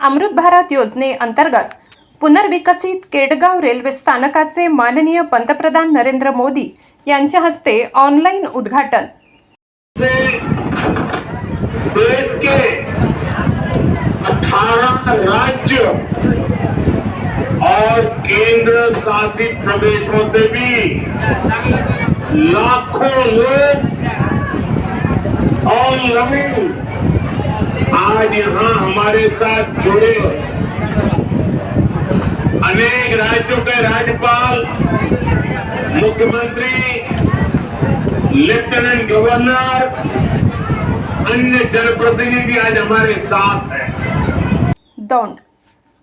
अमृत भारत योजनेअंतर्गत पुनर्विकसित केडगाव रेल्वे स्थानकाचे माननीय पंतप्रधान नरेंद्र मोदी यांच्या हस्ते ऑनलाईन उद्घाटन. देश के 18 राज्य और केंद्र शासित प्रदेशों से भी लाखों लोग ऑनलाइन आज यहाँ हमारे साथ जुड़े। अनेक राज्यों के राज्यपाल मुख्यमंत्री लेफ्टिनेंट गवर्नर अन्य जनप्रतिनिधि आज हमारे साथ हैं। दौंड।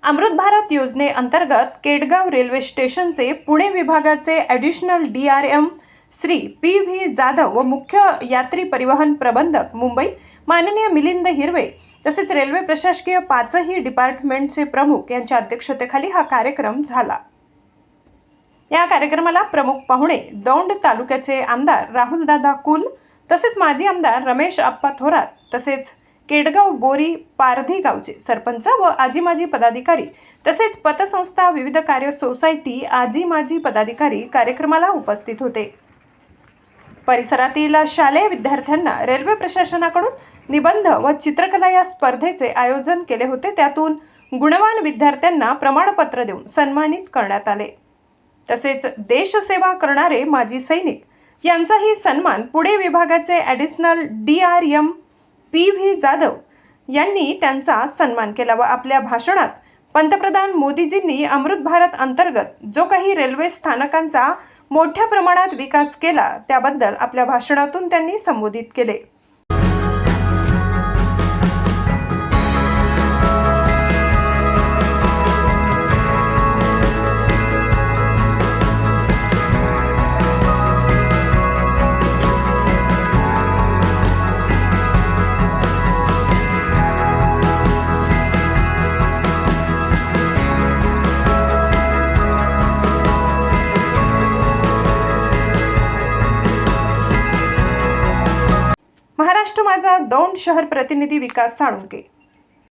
अमृत भारत योजनेअंतर्गत केडगाव रेल्वे स्टेशनचे पुणे विभागाचे additional D R M Shri P V Jadhav व मुख्य यात्री परिवहन प्रबंधक मुंबई माननीय मिलिंद हिरवे तसेच रेल्वे प्रशासकीय पाचही डिपार्टमेंटचे प्रमुख यांच्या अध्यक्षतेखाली हा कार्यक्रम झाला. या कार्यक्रमाला प्रमुख पाहुणे दौंड तालुक्याचे आमदार राहुलदादा कुल तसेच माजी आमदार रमेश आप्पा थोरात तसेच केडगाव बोरी पारधी गावचे सरपंच व आजी माजी पदाधिकारी तसेच पतसंस्था विविध कार्य सोसायटी आजी माजी पदाधिकारी कार्यक्रमाला उपस्थित होते. परिसरातील शालेय विद्यार्थ्यांना रेल्वे प्रशासनाकडून निबंध व चित्रकला या स्पर्धेचे आयोजन केले होते. त्यातून गुणवान विद्यार्थ्यांना प्रमाणपत्र देऊन सन्मानित करण्यात आले. तसेच देशसेवा करणारे माजी सैनिक यांचाही सन्मान पुणे विभागाचे additional D R M P V Jadhav यांनी त्यांचा सन्मान केला व आपल्या भाषणात पंतप्रधान मोदीजींनी अमृत भारत अंतर्गत जो काही रेल्वे स्थानकांचा मोठ्या प्रमाणात विकास केला त्याबद्दल आपल्या भाषणातून त्यांनी संबोधित केले. महाराष्ट्र माझा दौंड शहर प्रतिनिधी विकास साळुंके.